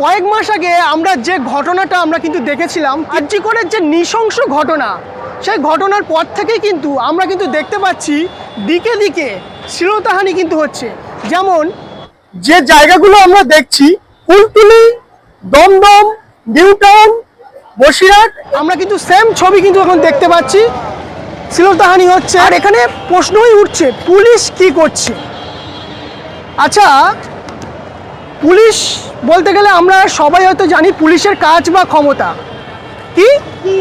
কয়েক মাস আগে আমরা যে ঘটনাটা আমরা কিন্তু দেখেছিলাম আর্যিকরের যে নৃশংস ঘটনা সেই ঘটনার পর থেকেই কিন্তু আমরা কিন্তু দেখতে পাচ্ছি দিকে দিকে শ্লীলতাহানি কিন্তু হচ্ছে। যেমন যে জায়গাগুলো আমরা দেখছি কুলতুলি দমদম নিউটাউন বসিরহাট আমরা কিন্তু সেম ছবি কিন্তু এখন দেখতে পাচ্ছি। শ্লীলতাহানি হচ্ছে। আর এখানে প্রশ্নই উঠছে পুলিশ কি করছে? আচ্ছা পুলিশ বলতে গেলে আমরা সবাই হয়তো জানি পুলিশের কাজ বা ক্ষমতা। কি?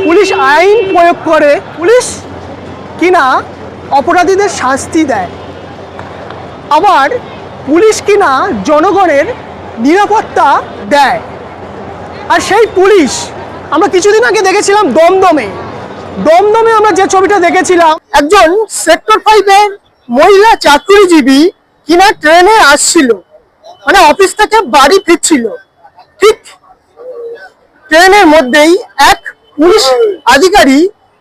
পুলিশ আইন প্রয়োগ করে পুলিশ কিনা অপরাধীদের শাস্তি দেয়। আবার পুলিশ কিনা জনগণের নিরাপত্তা দেয়। আর সেই পুলিশ, আমরা কিছুদিন আগে দেখেছিলাম দমদমে। দমদমে আমরা যে ছবিটা দেখেছিলাম, একজন সেক্টর ফাইভের মহিলা চাকরিজীবী কিনা ট্রেনে আসছিল। মানে অফিস থেকে বাড়ি ফিরছিল। ঠিক ট্রেনের মধ্যেই এক পুলিশ আধিকারী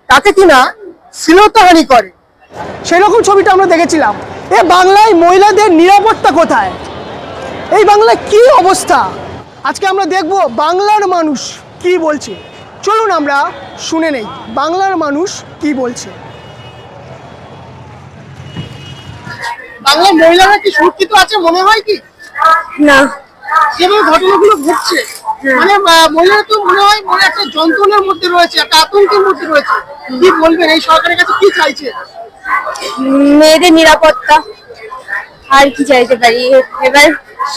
তাকে কিনা শ্লীলতাহানি করে। সেরকম ছবিটা আমরা দেখেছিলাম। এ বাংলায় মহিলাদের নিরাপত্তা কোথায়? এই বাংলায় কি অবস্থা? আজকে আমরা দেখব বাংলার মানুষ কি বলছে। চলুন আমরা শুনে নেই বাংলার মানুষ কি বলছে। বাংলার মহিলারা কি সুরক্ষিত আছে মনে হয় কি? না। যেভাবে ঘটনাগুলো ঘটছে। মানে আহ, মহিলারা তো মনে হয় মনে একটা যন্ত্রণার মধ্যে রয়েছে একটা আতঙ্কের মধ্যে রয়েছে। কি বলবেন এই সরকারের কাছে কি চাইছে? মেয়েদের নিরাপত্তা আর কি চাইতে পারি? এবার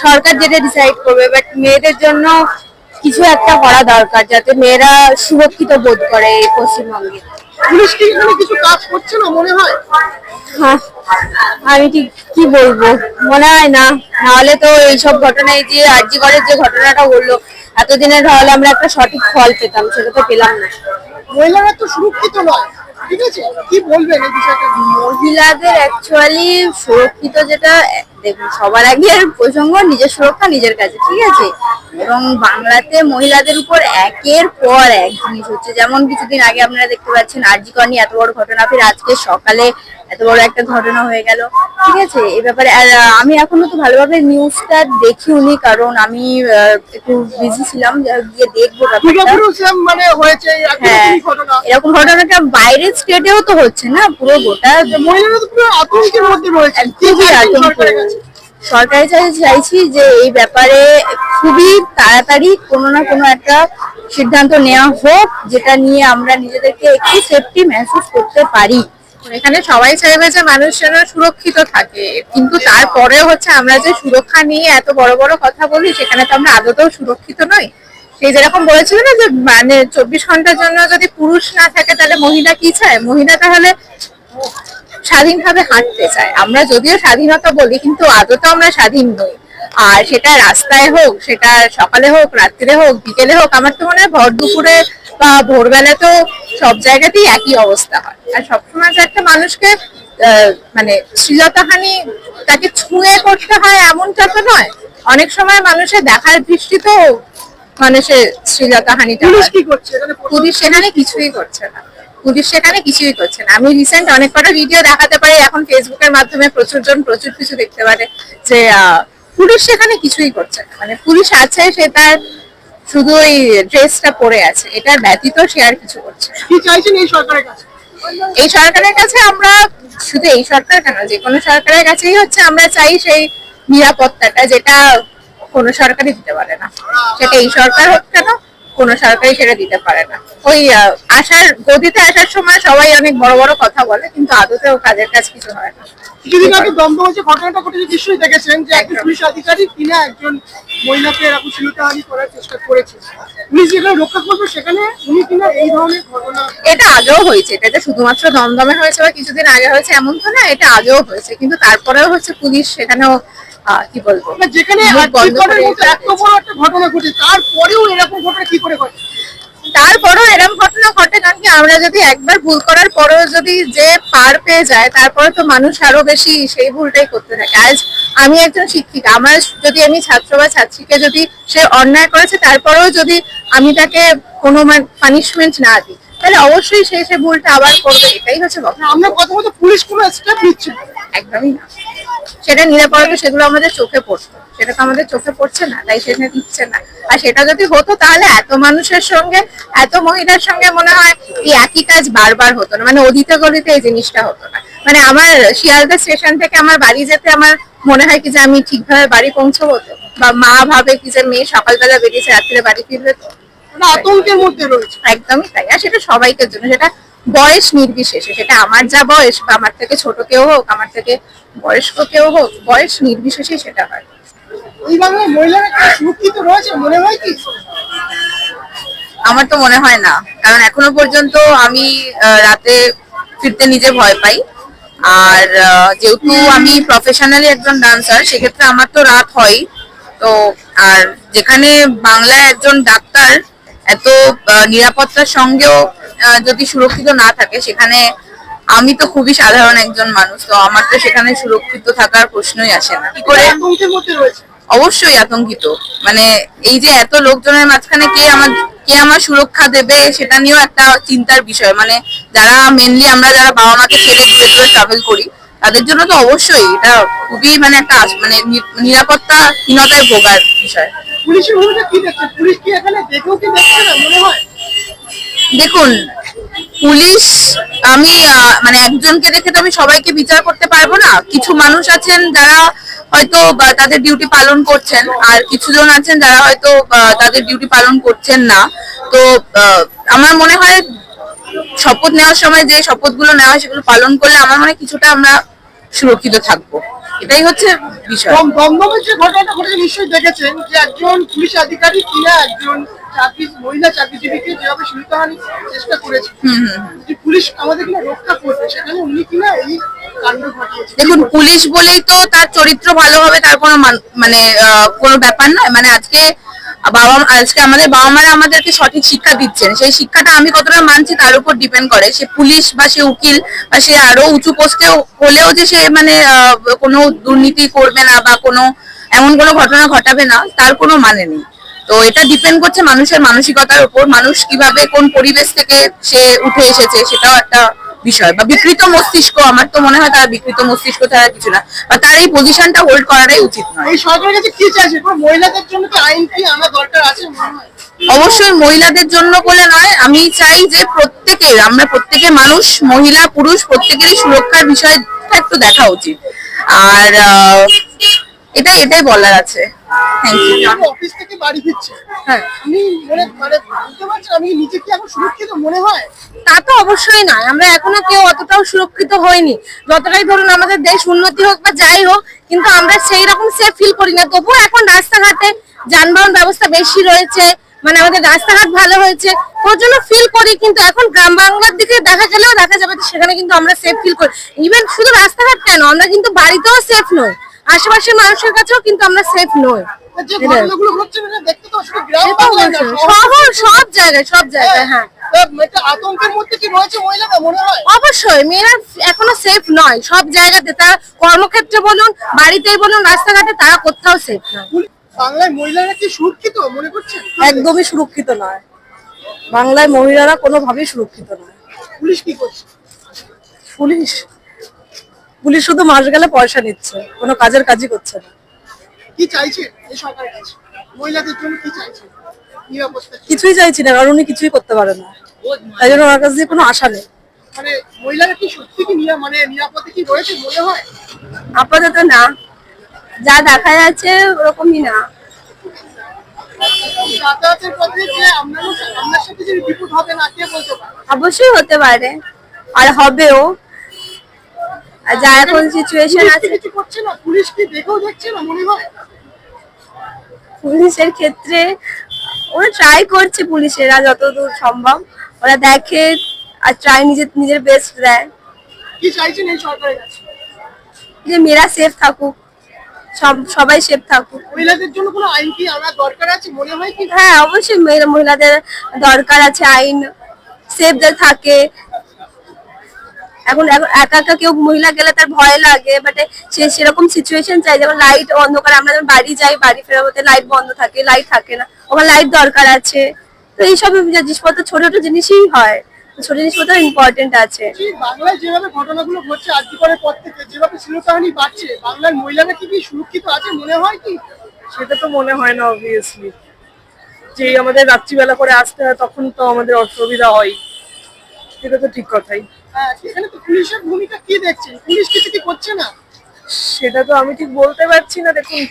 সরকার যেটা ডিসাইড করবে বাট মেয়েদের জন্য কিছু একটা করা দরকার যাতে মেয়েরা সুরক্ষিত বোধ করে এই পশ্চিমবঙ্গে। পুলিশ কি এখানে কিছু কাজ করছে না মনে হয়? হ্যাঁ আমি ঠিক কি বলব? মনে হয় না। নাহলে তো এইসব ঘটনায় যে আর্জি করের যে ঘটনাটা ঘটলো এতদিনে তাহলে আমরা একটা সঠিক ফল পেতাম সেটা তো পেলাম না। মহিলারা তো সুরক্ষিত নয় ঠিক আছে? কি বলবেন এই বিষয়টা মহিলাদের অ্যাকচুয়ালি সুরক্ষিত যেটা দেখুন সবার আগে প্রসঙ্গ নিজের সুরক্ষা নিজের কাছে ঠিক আছে? এবং বাংলাতে মহিলাদের উপর একের পর এক জিনিস হচ্ছে। যেমন কিছুদিন আগে আপনারা দেখতে পাচ্ছেন আরজিকর নিয়ে এত বড় ঘটনা ফির আজকে সকালে এত বড় একটা ঘটনা হয়ে গেল। ঠিক আছে? এই ব্যাপারে আর আমি এখনও তো ভালোভাবে নিউজটা দেখিওনি কারণ আমি একটু বিজি ছিলাম গিয়ে দেখব মানে হয়েছে হ্যাঁ এরকম ঘটনাটা বাইরের স্টেটেও তো হচ্ছে না পুরো গোটা মহিলারা তো পুরো আতঙ্কের মধ্যে রয়েছে। খুবই আতঙ্ক। সরকারের কাছে? চাইছি যে এই ব্যাপারে খুবই তাড়াতাড়ি কোনো না কোনো একটা সিদ্ধান্ত নেওয়া হোক, যেটা নিয়ে আমরা নিজেদেরকে একটু সেফটি মেহসুস করতে পারি। এখানে সবাই চাইবে যে মানুষ যেন সুরক্ষিত থাকে, কিন্তু তারপরেও হচ্ছে আমরা যে সুরক্ষা নিয়ে এত বড় বড় কথা বলি, সেখানে তো আমরা আদতেও সুরক্ষিত নই। সেই যেরকম বলেছিল না যে মানে চব্বিশ ঘণ্টার জন্য যদি পুরুষ না থাকে, তাহলে মহিলা কি চায়? মহিলা তাহলে স্বাধীনভাবে হাঁটতে চায়। আমরা যদিও স্বাধীনতা বলি, কিন্তু আদতেও আমরা স্বাধীন নই। আর সেটা রাস্তায় হোক সেটা সকালে হোক রাত্রে হোক বিকেলে হোক আমার তো মনে হয় ভর দুপুরে বা ভোরবেলা তো সব জায়গাতেই একই অবস্থা হয়। আর সবসময় যে একটা মানুষকে মানে শ্লীলতাহানি তাকে ছুঁয়ে করতে হয় এমনটা তো নয়। অনেক সময় মানুষের দেখার দৃষ্টিতেও মানুষের শ্লীলতাহানিটা পুলিশ সেখানে কিছুই করছে না। পুলিশ সেখানে কিছুই করছে না। আমি রিসেন্ট অনেক কটা ভিডিও দেখাতে পারি এখন ফেসবুকের মাধ্যমে প্রচুর জন প্রচুর কিছু দেখতে পারে যে আহ, পুলিশ সেখানে কিছুই করছে না। মানে পুলিশ আছে সে তার শুধু ওই ড্রেসটা পরে আছে। এটার ব্যতীত সে আর কিছু করছে। কি চাইছেন এই সরকারের কাছে? এই সরকারের কাছে আমরা শুধু এই সরকার কেন যে কোনো সরকারের কাছেই হচ্ছে আমরা চাই সেই নিরাপত্তাটা যেটা কোনো সরকারই দিতে পারে না। সেটা এই সরকার হোক কেন কোনো সরকারই সেটা দিতে পারে না। ওই আসার গদিতে আসার সময় সবাই অনেক বড় বড় কথা বলে কিন্তু আদতেও কাজের কাজ কিছু হয় না। কিছুদিন আগে দমদমে যে ঘটনাটা ঘটেছে নিশ্চয়ই দেখেছেন যে একজন পুলিশ আধিকারিক কিনা একজন মহিলাকে এরকম শ্লীলতাহানি করার চেষ্টা করেছে পুলিশ যেখানে রক্ষা করবে সেখানে উনি কিনা এই ধরনের ঘটনা এটা আগেও হয়েছে এটা যে শুধুমাত্র দমদমে হয়েছে বা কিছুদিন আগে হয়েছে এমন তো না এটা আগেও হয়েছে কিন্তু তারপরেও হচ্ছে পুলিশ সেখানেও কি বলব? মানে যেখানে এত বড় একটা ঘটনা ঘটে তারপরেও এরকম ঘটনা কি করে ঘটে? তারপরেও এরকম ঘটনা ঘটে কারণ কি আমরা যদি একবার ভুল করার পরেও যদি যে পার পেয়ে যায় তারপরে তো মানুষ আরও বেশি সেই ভুলটাই করতে থাকে। আজ আমি একজন শিক্ষিকা আমার যদি আমি ছাত্র বা ছাত্রীকে যদি সে অন্যায় করেছে তারপরেও যদি আমি তাকে কোনো পানিশমেন্ট না দিই তাহলে অবশ্যই সে সে ভুলটা আবার করবে এটাই হচ্ছে আমরা প্রথমত পুলিশ কোনো স্টেপ নিচ্ছে একদমই না। সেটা নিরাপত্তা সেগুলো আমাদের চোখে পড়তো। সেটা তো আমাদের চোখে পড়ছে না তাই সেটা দিচ্ছে না। আর সেটা যদি হতো তাহলে এত মানুষের সঙ্গে এত মহিলার সঙ্গে মনে হয় এই একই কাজ বারবার হতো না। মানে অধিতে গলিতে এই জিনিসটা হতো না। মানে আমার শিয়ালদা স্টেশন থেকে আমার বাড়ি যেতে আমার মনে হয় কি যে আমি ঠিকভাবে বাড়ি পৌঁছবো তো? বা মা ভাবে কি যে মেয়ে সকালবেলা বেরিয়েছে রাত্রে বাড়ি ফিরবে তো? মানে আতঙ্কের মধ্যে রয়েছে। একদমই তাই। আর সেটা সবাইকে জন্য সেটা বয়স নির্বিশেষে সেটা আমার যা বয়স বা আমার থেকে ছোট কেউ হোক আমার থেকে বয়স্ক কেউ হোক বয়স নির্বিশেষে সেটা হয়। এই বাংলায় মহিলারা সুরক্ষিত রয়েছে? মনে হয় কি? আমার তো মনে হয় না কারণ এখনও পর্যন্ত আমি রাতে ফিরতে নিজে ভয় পাই। আর যেহেতু আমি প্রফেশনালি একজন ডান্সার সেক্ষেত্রে আমার তো রাত হয় তো আর যেখানে বাংলায় একজন ডাক্তার এত নিরাপত্তার সঙ্গেও যদি সুরক্ষিত না থাকে সেখানে আমি তো খুবই সাধারণ একজন মানুষ তো আমার তো সেখানে সুরক্ষিত থাকার প্রশ্নই আসে না। কি করে? অবশ্যই আতঙ্কিত। মানে এই যে এত লোকজনের মাঝখানে কে আমার কে আমার সুরক্ষা দেবে সেটা নিয়েও একটা চিন্তার বিষয়। মানে যারা মেনলি আমরা যারা বাবা মাকে ছেড়ে ভেতরে ট্রাভেল করি তাদের জন্য তো অবশ্যই এটা খুবই মানে একটা মানে নিরাপত্তাহীনতায় ভোগার বিষয়। পুলিশের ভূমিকা কি দেখছে পুলিশ কি এখানে দেখেও কি দেখছে না? মনে হয়? দেখুন, পুলিশ, আমি মানে একজনকে দেখে তো আমি সবাইকে বিচার করতে পারব না। কিছু মানুষ আছেন যারা হয়তো তাদের ডিউটি পালন করছেন, আর কিছু জন আছেন যারা হয়তো তাদের ডিউটি পালন করছেন না। তো আমার মনে হয় শপথ নেওয়ার সময় যে শপথগুলো নেওয়া সেগুলো পালন করলে আমার মনে হয় কিছুটা আমরা সুরক্ষিত থাকব। এটাই হচ্ছে বিষয়। দমদমের যে ঘটনাটা ঘটেছে, নিশ্চয়ই দেখেছেন যে একজন পুলিশ আধিকারিক কিনা একজন চাকরি মহিলা চাকরিজীবীকে যেভাবে সুবিধাহানির চেষ্টা করেছে হুম হুম হুম। যে পুলিশ আমাদের কিনা রক্ষা করবে সেখানে উনি কিনা এই কাণ্ড ঘটিয়েছে। দেখুন পুলিশ বলেই তো তার চরিত্র ভালো হবে তার কোনো মানে কোনো ব্যাপার নয়। মানে আজকে বাবা আজকে আমাদের বাবা মারা আমাদেরকে সঠিক শিক্ষা দিচ্ছেন। সেই শিক্ষাটা আমি কতটা মানছি তার উপর ডিপেন্ড করে। সে পুলিশ বা সে উকিল বা সে আরও উঁচু পোস্টে হলেও যে সে মানে কোনো দুর্নীতি করবে না বা কোনো এমন কোনো ঘটনা ঘটাবে না তার কোনো মানে নেই। তো এটা ডিপেন্ড করছে মানুষের মানসিকতার উপর মানুষ কীভাবে কোন পরিবেশ থেকে সে উঠে এসেছে সেটাও একটা বিষয়। বা বিকৃত মস্তিষ্ক আমার তো মনে হয় তার বিকৃত মস্তিষ্ক ছাড়া কিছু না। বা তার এই পজিশনটা হোল্ড করাটাই উচিত নয়। এই সরকারের কাছে কি চাইছে মহিলাদের জন্য কি আইন কি আনা দরকার আছে অবশ্যই মহিলাদের জন্য বলে নয়। আমি চাই যে প্রত্যেকের আমরা প্রত্যেকে মানুষ মহিলা পুরুষ প্রত্যেকেরই সুরক্ষার বিষয়টা একটু দেখা উচিত। আর এটাই এটাই বলার আছে। অফিস থেকে বাড়ি ফিরছে। হ্যাঁ। আমি মানে মানে বুঝতে পারছি আমি নিজে কি এখন সুরক্ষিত মনে হয়? তা তো অবশ্যই নয়। আমরা এখনও কেউ অতটাও সুরক্ষিত হইনি। যতটাই ধরুন আমাদের দেশ উন্নতি হোক বা যাই হোক কিন্তু আমরা সেই রকম সেফ ফিল করি না। তবুও এখন রাস্তাঘাটে যানবাহন ব্যবস্থা বেশি রয়েছে। মানে আমাদের রাস্তাঘাট ভালো হয়েছে। ওর জন্য ফিল করি কিন্তু এখন গ্রাম বাংলার দিকে দেখা গেলেও দেখা যাবে সেখানে কিন্তু আমরা সেফ ফিল করি। ইভেন শুধু রাস্তাঘাট কেন আমরা কিন্তু বাড়িতেও সেফ নই আশেপাশের মানুষের কাছেও কিন্তু আমরা সেফ নই। অবশ্যই। সব জায়গায় সব জায়গায় হয়। মেয়েরা এখনও সেফ নয়। সব জায়গাতে তারা কর্মক্ষেত্রে বলুন বাড়িতেই বলুন রাস্তাঘাটে তারা কোথাও সেফ নয়। বাংলায় মহিলারা কি সুরক্ষিত মনে করছেন? একদমই সুরক্ষিত নয়। বাংলায় মহিলারা কোনোভাবেই সুরক্ষিত নয়। পুলিশ কি করছে? পুলিশ। পুলিশ শুধু মাস গেলে পয়সা নিচ্ছে কোনো কাজের কাজই করছে না। কি চাইছে এই সরকারের কাছে? মহিলাদের জন্য কি চাইছে? কিছুই চাইছি না কারণ উনি কিছুই করতে পারে না। তাই জন্য ওনার কাছ কোনো আশা নেই। মানে মহিলারা কি সত্যি কি মানে নিরাপদে কি রয়েছে মনে হয়? আপাতত না। যা দেখা যাচ্ছে ওরকমই না। অবশ্যই হতে পারে। আর হবেও। যা এখন সিচুয়েশন আছে কিছু করছে না পুলিশ কি দেখেও দেখছে না মনে হয়। পুলিশের ক্ষেত্রে ওরা ট্রাই করছে পুলিশেরা যতদূর সম্ভব। ওরা দেখে আর ট্রাই নিজের নিজের বেস্ট দেয়। কি চাইছেন এই সরকারের কাছে? যে মেয়েরা সেফ থাকুক। সব সবাই সেফ থাকুক। মহিলাদের জন্য কোনো আইন কি দরকার আছে? মনে হয় কি? হ্যাঁ অবশ্যই মহিলাদের দরকার আছে আইন। সেফ থাকে এখন একা একা কেউ মহিলা গেলে তার ভয় লাগে বাট সে সেরকম সিচুয়েশন চাই যেমন লাইট অন্ধকার আমরা যখন বাড়ি যাই বাড়ি ফেরাতে লাইট বন্ধ থাকে লাইট থাকে না ওখানে লাইট দরকার আছে। তো এইসব জিনিসপত্র ছোট ছোট জিনিসই হয়। ছোট জিনিসপত্র ইম্পর্টেন্ট আছে। বাংলায় যেভাবে ঘটনাগুলো ঘটছে আজকে পরের পর থেকে যেভাবে শিরোকাহানি বাড়ছে বাংলার মহিলারা কি কি সুরক্ষিত আছে মনে হয় কি? সেটা তো মনে হয় না অবভিয়াসলি যেই আমাদের রাত্রিবেলা করে আসতে হয় তখন তো আমাদের অসুবিধা হয়। এটা তো ঠিক কথাই। এখানে তো পুলিশের ভূমিকা কি দেখছেন? পুলিশ কিছু কি করছে না? সেটা তো আমি ঠিক বলতে পারছি না। দেখুন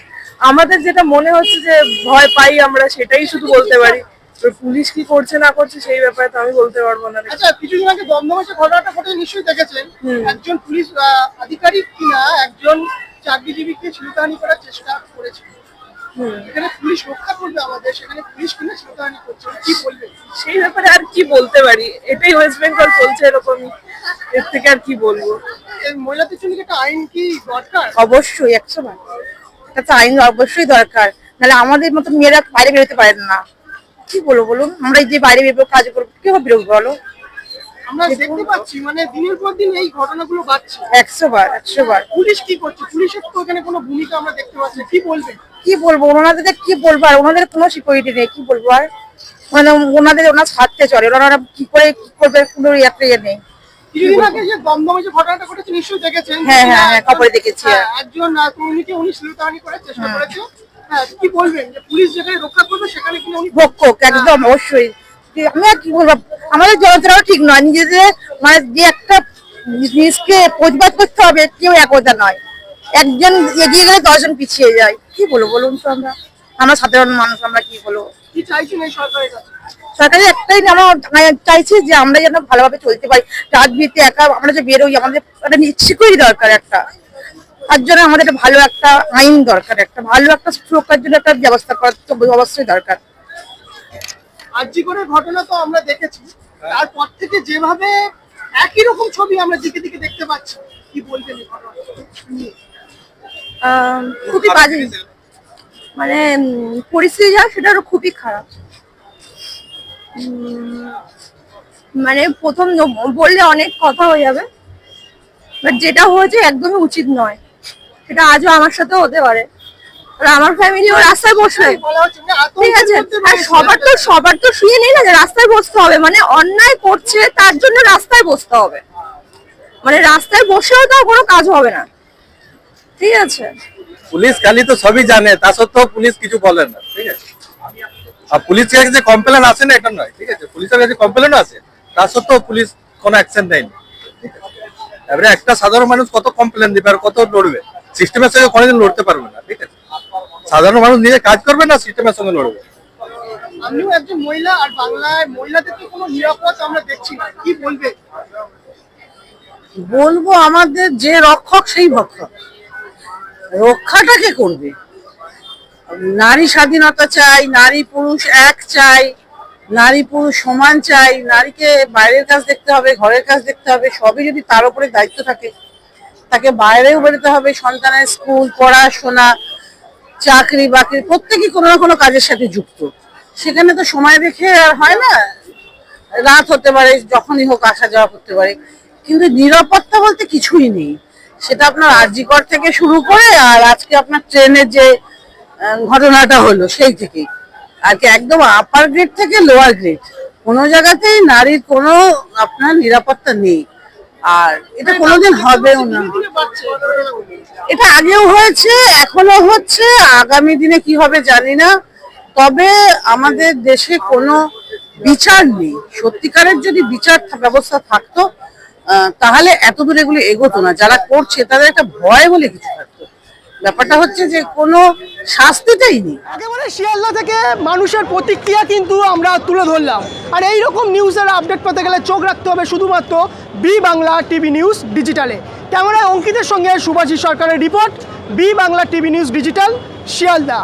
আমাদের যেটা মনে হচ্ছে যে ভয় পাই আমরা সেটাই শুধু বলতে পারি। পুলিশ কি করছে না করছে সেই ব্যাপারে তো আমি বলতে পারব না। আচ্ছা কিছুদিন আগে দমদমে যে ঘটনাটা ঘটে নিশ্চয়ই দেখেছেন। একজন পুলিশ আহ, আধিকারিক কিনা একজন চাকরিজীবীকে শ্লীলতাহানি করার চেষ্টা করেছে হুম। এখানে পুলিশ রক্ষা করবে আমাদের সেখানে পুলিশ কিনা শ্লীলতাহানি করছে কি বলবে? সেই ব্যাপারে আর কি বলতে পারি? এটাই ওয়েস্ট বেঙ্গল চলছে এরকমই এর থেকে আর কি বলব? মহিলাদের জন্য একটা আইন কি দরকার? অবশ্যই একশো বার। এটা আইন অবশ্যই দরকার। নাহলে আমাদের মতো মেয়েরা বাইরে বেরোতে পারেন না। কি বলব বলুন? আমরা এই যে বাইরে বেরোবো কাজ করব কীভাবে বেরোবো বলো। আমরা দেখতে পাচ্ছি মানে দিনের পর দিন এই ঘটনাগুলো বাড়ছে। একশো বার একশো বার পুলিশ কি করছে? পুলিশের তো এখানে কোনো ভূমিকা আমরা দেখতে পাচ্ছি কি বলবে? কি বলব? ওনাদের কি বলব? আর ওনাদের কোনো সিকিউরিটি নেই কি বলব আর? মানে ওনাদের ওনার স্বার্থে চলে। ওনারা কি করে কি করবে? কোনো একটা ইয়ে নেই। কিছুদিন আগে যে দমদমে যে ঘটনাটা ঘটেছে নিশ্চয়ই দেখেছেন। হ্যাঁ, হ্যাঁ, হ্যাঁ, খবরে দেখেছি। হ্যাঁ, একজন আহ, কর্মীকে উনি শ্লীলতাহানি করার চেষ্টা করেছে। হ্যাঁ কি বলবেন? যে পুলিশ যেখানে রক্ষা করবে সেখানে কিনা উনি ভক্ষক একদম অবশ্যই। কি- আমি আর কি বলব আমাদের জনতারাও ঠিক নয়। নিজেদের মানে যে একটা জিনিসকে প্রতিবাদ করতে হবে কেউ একতা নয়। একজন এগিয়ে গেলে দশজন পিছিয়ে যায়। কি বলব বলুন তো আমরা? আমরা সাধারণ মানুষ আমরা কি বলব? কি চাইছেন এই সরকারের কাছে? সরকারের একটাই আমরা আমরা চাইছি যে আমরা যেন ভালোভাবে চলতে পারি। রাত বিতে একা আমরা যে বেরোই আমাদের একটা সিকিউরিটি দরকার একটা। তার জন্য আমাদের একটা ভালো একটা আইন দরকার একটা ভালো একটা সুরক্ষার জন্য একটা ব্যবস্থা করা তো অবশ্যই দরকার। আরজি করে ঘটনা তো আমরা দেখেছি। তারপর থেকে যেভাবে একই রকম ছবি আমরা দিকে দিকে দেখতে পাচ্ছি। কি বলবেন খুবই বাজে। মানে পরিস্থিতি যা সেটা খুবই খারাপ। মানে প্রথম বললে অনেক কথা হয়ে যাবে। বাট যেটা হয়েছে একদমই উচিত নয়। সেটা আজও আমার সাথেও হতে পারে। আর আমার ফ্যামিলিও রাস্তায় বসবে। বলা হচ্ছে যে আতঙ্কের ঠিক আছে। আর সবার তো সবার তো শুয়ে নেই না যে রাস্তায় বসতে হবে। মানে অন্যায় করছে তার জন্য রাস্তায় বসতে হবে। মানে রাস্তায় বসেও তো কোনো কাজ হবে না। ঠিক আছে। পুলিশ খালি তো সবই জানে তা সত্ত্বেও পুলিশ কিছু বলে না। ঠিক আছে। আর পুলিশের কাছে কমপ্লেন আসে না এটা নয়। ঠিক আছে। পুলিশের কাছে কমপ্লেন আসে তা সত্ত্বেও পুলিশ কোনো অ্যাকশন ঠিক এবারে একটা সাধারণ মানুষ কত কমপ্লেন দিবে আর কত লড়বে? সিস্টেমের সঙ্গে কোনোদিন লড়তে পারবে না। ঠিক আছে। সাধারণ মানুষ নিজে কাজ করবে না সিস্টেমের সঙ্গে লড়বে? আমিও একজন মহিলা আর বাংলায় মহিলাদের তো কোনো নিরাপদ আমরা দেখছি না। কি বলবে? বলব আমাদের যে রক্ষক সেই ভক্ষক রক্ষাটাকে করবে? নারী স্বাধীনতা চাই নারী পুরুষ এক চাই নারী পুরুষ সমান চাই নারীকে বাইরের কাজ দেখতে হবে ঘরের কাজ দেখতে হবে সবই যদি তার উপরে দায়িত্ব থাকে তাকে বাইরেও বেরোতে হবে সন্তানের স্কুল পড়াশোনা চাকরি বাকরি, প্রত্যেকেই কোনো না কোনো কাজের সাথে যুক্ত। সেখানে তো সময় দেখে আর হয় না। রাত হতে পারে, যখনই হোক আসা যাওয়া করতে পারে। কিন্তু নিরাপত্তা বলতে কিছুই নেই। সেটা আপনার আরজিকর থেকে শুরু করে আর আজকে আপনার ট্রেনের যে ঘটনাটা হলো সেই থেকেই আর কি একদম আপার গ্রেড থেকে লোয়ার গ্রেড কোনো জায়গাতেই নারীর কোনো আপনার নিরাপত্তা নেই। আর এটা কোনোদিন হবেও না। এটা আগেও হয়েছে, এখনও হচ্ছে, আগামী দিনে কি হবে জানি না। তবে আমাদের দেশে কোনো বিচার নেই। সত্যিকারের যদি বিচার ব্যবস্থা থাকতো তাহলে এত দূর এগুলো এগোতো না। যারা করছে, তাদের একটা ভয় বলে কিছু ব্যাপারটা হচ্ছে যে কোনো শাস্তিটাই নেই। একেবারে শিয়ালদা থেকে মানুষের প্রতিক্রিয়া কিন্তু আমরা তুলে ধরলাম। আর এই রকম নিউজের আপডেট পেতে গেলে চোখ রাখতে হবে শুধুমাত্র বি বাংলা টিভি নিউজ ডিজিটালে। ক্যামেরায় অঙ্কিতের সঙ্গে সুভাষী সরকারের report, B Bangla TV news digital, Sealdah.